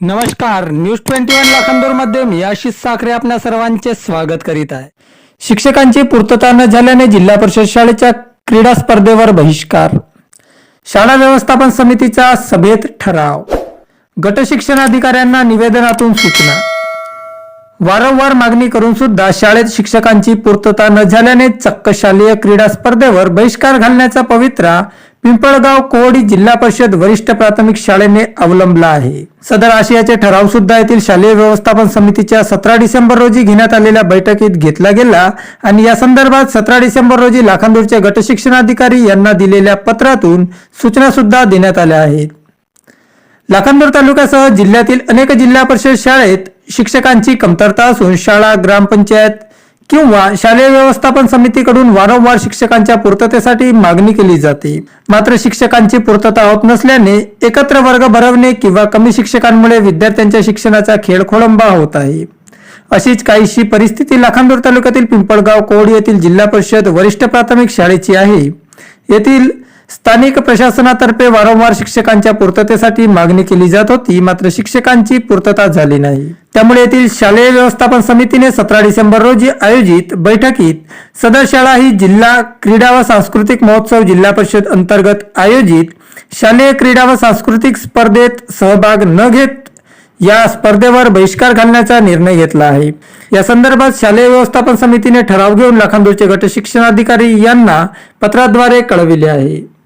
नमस्कार news twenty one लाखांदूरमध्ये मी आशिष साखरे आपल्या सर्वांचे स्वागत करीत आहे. शिक्षकांची पूर्तता न झाल्याने जिल्हा परिषद शाळेच्या क्रीडा स्पर्धेवर बहिष्कार. शाळा व्यवस्थापन समितीचा सभेत ठराव. गट शिक्षणाधिकाऱ्यांना निवेदनातून सूचना. वारंवार मागणी करून सुद्धा शाळेत शिक्षकांची पूर्तता न झाल्याने चक्क शालेय क्रीडा स्पर्धेवर बहिष्कार घालण्याचा पवित्रा पिंपळगाव कोहडी जिल्हा परिषद वरिष्ठ प्राथमिक शाळेने अवलंबला आहे. सदर आशियाचे ठराव सुद्धा येथील शालेय व्यवस्थापन समितीच्या सतरा डिसेंबर रोजी घेण्यात आलेल्या बैठकीत घेतला गेला आणि या संदर्भात सतरा डिसेंबर रोजी लाखांदूरचे गटशिक्षणाधिकारी यांना दिलेल्या पत्रातून सूचना सुद्धा देण्यात आल्या आहेत. लाखांदूर तालुक्यासह जिल्ह्यातील अनेक जिल्हा परिषद शाळेत शिक्षकांची कमतरता असून शाळा ग्रामपंचायत किंवा शालेय व्यवस्थापन समितीकडून वारंवार शिक्षकांच्या पूर्ततेसाठी मागणी केली जाते. मात्र शिक्षकांची पूर्तता होत नसल्याने एकत्र वर्ग भरवणे किंवा कमी शिक्षकांमुळे विद्यार्थ्यांच्या शिक्षणाचा खेळ खोळंबा होत आहे. अशीच काहीशी परिस्थिती लाखांदूर तालुक्यातील पिंपळगाव कोड येथील जिल्हा परिषद वरिष्ठ प्राथमिक शाळेची आहे. येथील स्थानिक प्रशासनातर्फे वारंवार शिक्षकांच्या पूर्ततेसाठी मागणी केली जात होती. मात्र शिक्षकांची पूर्तता झाली नाही. त्यामुळे येथील शालेय व्यवस्थापन समितीने सतरा डिसेंबर रोजी आयोजित बैठकीत सदर शाळा ही जिल्हा क्रीडा व सांस्कृतिक महोत्सव जिल्हा परिषद अंतर्गत आयोजित शालेय क्रीडा व सांस्कृतिक स्पर्धेत सहभाग न घेत या स्पर्धेवर बहिष्कार घालण्याचा निर्णय घेतला आहे. या संदर्भात शालेय व्यवस्थापन समितीने ठराव घेऊन लाखांदूरचे गट शिक्षणाधिकारी यांना पत्राद्वारे कळविले आहे.